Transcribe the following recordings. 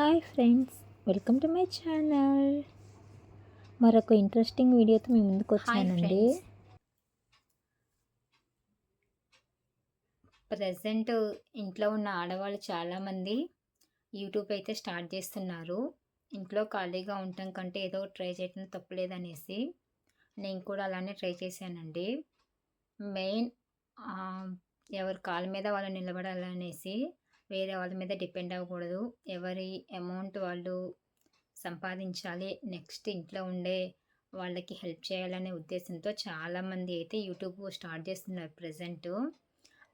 Hi friends welcome to my channel. మరొక interesting వీడియోతో మేము ముందుకు వచ్చానండి. ప్రజెంట్ ఇంట్లో ఉన్న ఆడవాళ్ళు చాలామంది యూట్యూబ్ అయితే స్టార్ట్ చేస్తున్నారు. ఇంట్లో ఖాళీగా ఉండటం కంటే ఏదో ట్రై చేయడం తప్పులేదనేసి నేను కూడా అలానే ట్రై చేశానండి. మెయిన్ ఎవరి కాళ్ళ మీద వాళ్ళు నిలబడాలనేసి వేరే వాళ్ళ మీద డిపెండ్ అవ్వకూడదు. ఎవరి అమౌంట్ వాళ్ళు సంపాదించాలి నెక్స్ట్ ఇంట్లో ఉండే వాళ్ళకి హెల్ప్ చేయాలనే ఉద్దేశంతో చాలామంది అయితే యూట్యూబ్ స్టార్ట్ చేస్తున్నారు ప్రజెంట్.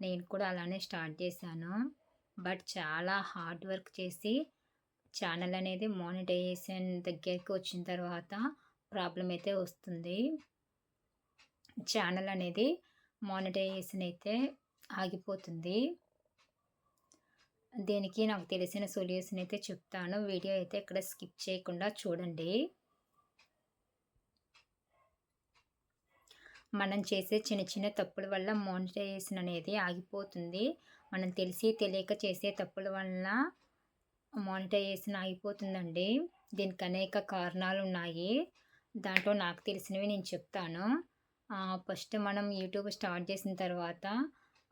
నేను కూడా అలానే స్టార్ట్ చేశాను. బట్ చాలా హార్డ్ వర్క్ చేసి ఛానల్ అనేది మానిటైజేషన్ దగ్గరికి వచ్చిన తర్వాత ప్రాబ్లం అయితే వస్తుంది. ఛానల్ అనేది మానిటైజేషన్ అయితే ఆగిపోతుంది. దీనికి నాకు తెలిసిన సొల్యూషన్ అయితే చెప్తాను. వీడియో అయితే ఇక్కడ స్కిప్ చేయకుండా చూడండి. మనం చేసే చిన్న చిన్న తప్పుల వల్ల మోనిటైజేషన్ అనేది ఆగిపోతుంది. మనం తెలిసి తెలియక చేసే తప్పుల వల్ల మానిటైజేషన్ ఆగిపోతుందండి. దీనికి అనేక కారణాలు ఉన్నాయి. దాంట్లో నాకు తెలిసినవి నేను చెప్తాను. ఫస్ట్ మనం యూట్యూబ్ స్టార్ట్ చేసిన తర్వాత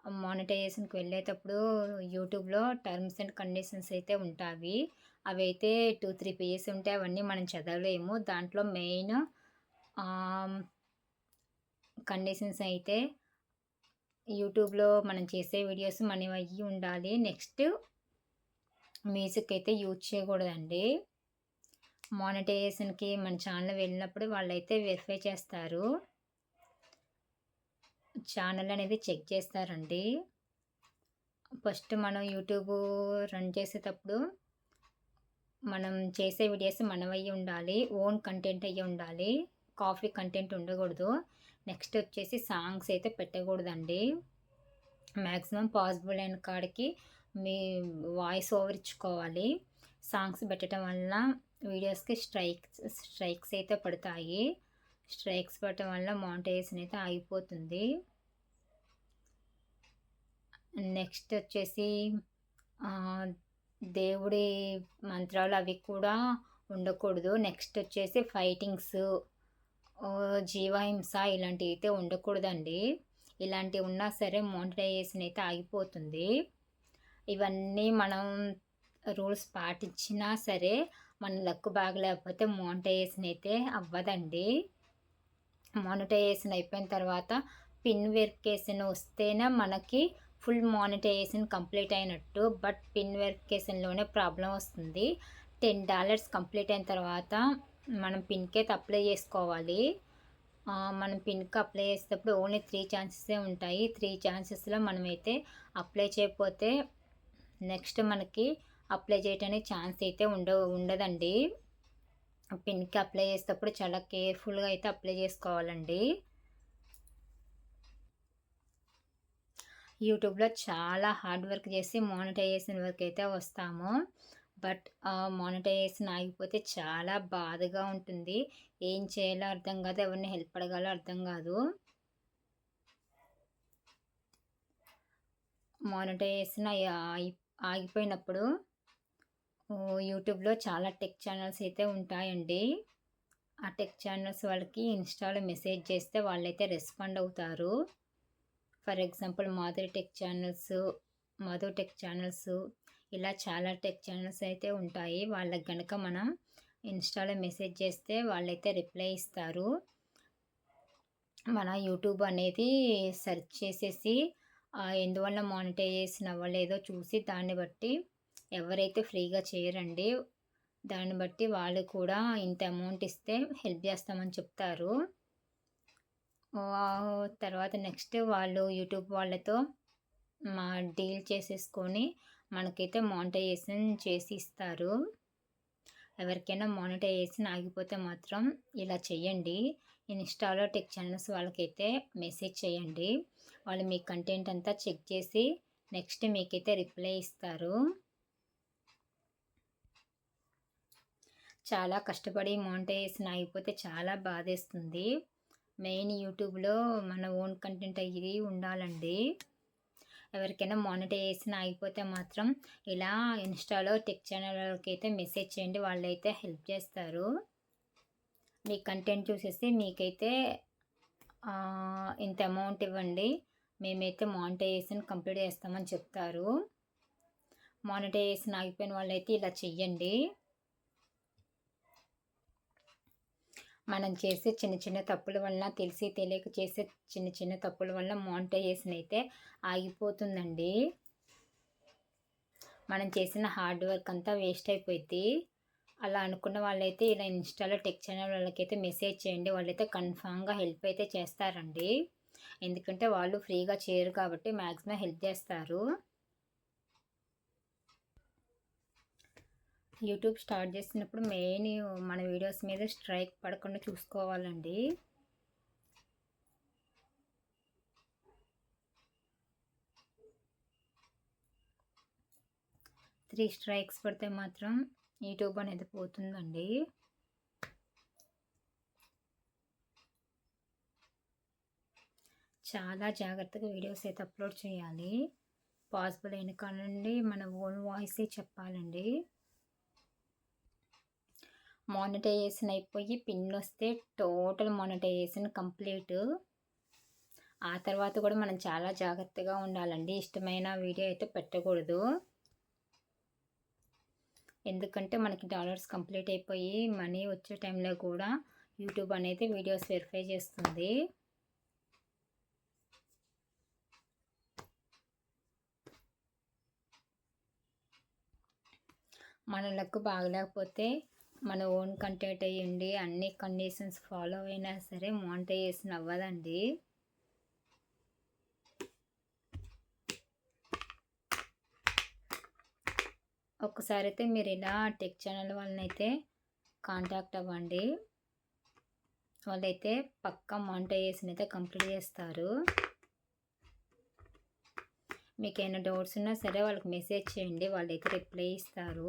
మానిటైజేషన్కి వెళ్ళేటప్పుడు యూట్యూబ్లో టర్మ్స్ అండ్ కండిషన్స్ అయితే ఉంటాయి. అవి అయితే టూ త్రీ పేజెస్ ఉంటాయి అవన్నీ మనం చదవలేము. దాంట్లో మెయిన్ కండిషన్స్ అయితే యూట్యూబ్లో మనం చేసే వీడియోస్ మనం అయ్యి ఉండాలి. నెక్స్ట్ మ్యూజిక్ అయితే యూజ్ చేయకూడదండి. మానిటైజేషన్కి మన ఛానల్ వెళ్ళినప్పుడు వాళ్ళైతే వెరిఫై చేస్తారు. ఛానల్ అనేది చెక్ చేస్తారండి. ఫస్ట్ మనం యూట్యూబ్ రన్ చేసేటప్పుడు మనం చేసే వీడియోస్ మనవయ్యి ఉండాలి ఓన్ కంటెంట్ అయ్యి ఉండాలి కాఫీ కంటెంట్ ఉండకూడదు. నెక్స్ట్ వచ్చేసి సాంగ్స్ అయితే పెట్టకూడదండి. మ్యాక్సిమం పాసిబుల్ అయిన కాడికి మీ వాయిస్ ఓవర్ ఇచ్చుకోవాలి. సాంగ్స్ పెట్టడం వల్ల వీడియోస్కి స్ట్రైక్స్ స్ట్రైక్స్ అయితే పడతాయి. స్ట్రైక్స్ పడటం వల్ల మౌంటైజేషన్ అయితే ఆగిపోతుంది. నెక్స్ట్ వచ్చేసి దేవుడి మంత్రాలు అవి కూడా ఉండకూడదు. నెక్స్ట్ వచ్చేసి ఫైటింగ్స్ జీవహింస ఇలాంటివి అయితే ఉండకూడదండి. ఇలాంటివి ఉన్నా సరే మోనిటైజేషన్ అయితే ఆగిపోతుంది. ఇవన్నీ మనం రూల్స్ పాటించినా సరే మన లక్ బాగలేకపోతే మోనిటైజేషన్ అయితే అవ్వదండి. మోనిటైజేషన్ అయిపోయిన తర్వాత పిన్ వెరిఫికేషన్ వస్తేనే మనకి ఫుల్ మానిటైజేషన్ కంప్లీట్ అయినట్టు బట్ పిన్ వెరిఫికేషన్లోనే ప్రాబ్లం వస్తుంది. టెన్ డాలర్స్ కంప్లీట్ అయిన తర్వాత మనం పిన్కి అయితే అప్లై చేసుకోవాలి. మనం పిన్కి అప్లై చేసేటప్పుడు ఓన్లీ త్రీ ఛాన్సెసే ఉంటాయి. త్రీ ఛాన్సెస్లో మనమైతే అప్లై చేయకపోతే నెక్స్ట్ మనకి అప్లై చేయడానికి ఛాన్స్ అయితే ఉండ ఉండదండి. పిన్కి అప్లై చేసేటప్పుడు చాలా కేర్ఫుల్గా అయితే అప్లై చేసుకోవాలండి. యూట్యూబ్లో చాలా హార్డ్ వర్క్ చేసి మానిటైజేషన్ వర్క్ అయితే వస్తాము. బట్ మానిటైజేషన్ ఆగిపోతే చాలా బాధగా ఉంటుంది. ఏం చేయాలో అర్థం కాదు ఎవరిని హెల్ప్ అడగాలో అర్థం కాదు. మానిటైజేషన్ ఆగిపోయినప్పుడు యూట్యూబ్లో చాలా టెక్ ఛానల్స్ అయితే ఉంటాయండి. ఆ టెక్ ఛానల్స్ వాళ్ళకి ఇన్స్టాలో మెసేజ్ చేస్తే వాళ్ళైతే రెస్పాండ్ అవుతారు. For example Madhuri tech channels Madhu tech channels ఇలా చాలా టెక్ ఛానల్స్ అయితే ఉంటాయి. వాళ్ళకి కనుక మనం ఇన్స్టాలో మెసేజ్ చేస్తే వాళ్ళైతే రిప్లై ఇస్తారు. మన యూట్యూబ్ అనేది సెర్చ్ చేసేసి ఎందువల్ల మానిటైజేషన్ అవ్వలేదో చూసి దాన్ని బట్టి ఎవరైతే ఫ్రీగా చేయరండి దాన్ని బట్టి వాళ్ళు కూడా ఇంత అమౌంట్ ఇస్తే హెల్ప్ చేస్తామని చెప్తారు. తర్వాత నెక్స్ట్ వాళ్ళు యూట్యూబ్ వాళ్ళతో మా డీల్ చేసేసుకొని మనకైతే మానిటైజేషన్ చేసి ఇస్తారు. ఎవరికైనా మానిటైజేషన్ ఆగిపోతే మాత్రం ఇలా చేయండి ఇన్స్టాలో టెక్ ఛానల్స్ వాళ్ళకైతే మెసేజ్ చేయండి వాళ్ళు మీ కంటెంట్ అంతా చెక్ చేసి నెక్స్ట్ మీకైతే రిప్లై ఇస్తారు. చాలా కష్టపడి మానిటైజేషన్ ఆగిపోతే చాలా బాధేస్తుంది. మెయిన్ యూట్యూబ్లో మన ఓన్ కంటెంట్ అయ్యి ఉండాలండి. ఎవరికైనా మానిటైజేషన్ ఆగిపోతే మాత్రం ఇలా ఇన్స్టాలో టెక్ ఛానల్కి అయితే మెసేజ్ చేయండి వాళ్ళైతే హెల్ప్ చేస్తారు. మీ కంటెంట్ చూసేసి మీకైతే ఇంత అమౌంట్ ఇవ్వండి మేమైతే మానిటైజేషన్ కంప్లీట్ చేస్తామని చెప్తారు. మానిటైజేషన్ ఆగిపోయిన వాళ్ళైతే ఇలా చెయ్యండి. మనం చేసే చిన్న చిన్న తప్పుల వల్ల తెలిసి తెలియక చేసే చిన్న చిన్న తప్పుల వల్ల మోనిటైజేషన్ అయితే ఆగిపోతుందండి. మనం చేసిన హార్డ్ వర్క్ అంతా వేస్ట్ అయిపోయింది అలా అనుకున్న వాళ్ళైతే ఇలా ఇన్స్టాలో టెక్ ఛానల్ వాళ్ళకైతే మెసేజ్ చేయండి. వాళ్ళైతే కన్ఫామ్గా హెల్ప్ అయితే చేస్తారండి. ఎందుకంటే వాళ్ళు ఫ్రీగా చేయరు కాబట్టి మ్యాక్సిమం హెల్ప్ చేస్తారు. యూట్యూబ్ స్టార్ట్ చేసినప్పుడు మెయిన్ మన వీడియోస్ మీద స్ట్రైక్ పడకుండా చూసుకోవాలండి. త్రీ స్ట్రైక్స్ పడితే మాత్రం యూట్యూబ్ అనేది పోతుందండి. చాలా జాగ్రత్తగా వీడియోస్ అయితే అప్లోడ్ చేయాలి. పాసిబుల్ అయిన కానివ్వండి మన ఓన్ వాయిసే చెప్పాలండి. మానిటైజేషన్ అయిపోయి పిన్ వస్తే టోటల్ మానిటైజేషన్ కంప్లీట్ ఆ తర్వాత కూడా మనం చాలా జాగ్రత్తగా ఉండాలండి. ఇష్టమైన వీడియో అయితే పెట్టకూడదు. ఎందుకంటే మనకి డాలర్స్ కంప్లీట్ అయిపోయి మనీ వచ్చే టైంలో కూడా యూట్యూబ్ అనేది వీడియోస్ వెరిఫై చేస్తుంది. మన లక్ బాగలేకపోతే మన ఓన్ కంటెంట్ అయ్యండి అన్ని కండిషన్స్ ఫాలో అయినా సరే మోనిటైజేషన్ అవ్వదండి. ఒక్కసారి అయితే మీరు ఇలా టెక్ ఛానల్ వాళ్ళనైతే కాంటాక్ట్ అవ్వండి. వాళ్ళైతే పక్కా మోనిటైజేషన్ అయితే కంప్లీట్ చేస్తారు. మీకు ఏమైనా డౌట్స్ ఉన్నా సరే వాళ్ళకి మెసేజ్ చేయండి వాళ్ళైతే రిప్లై ఇస్తారు.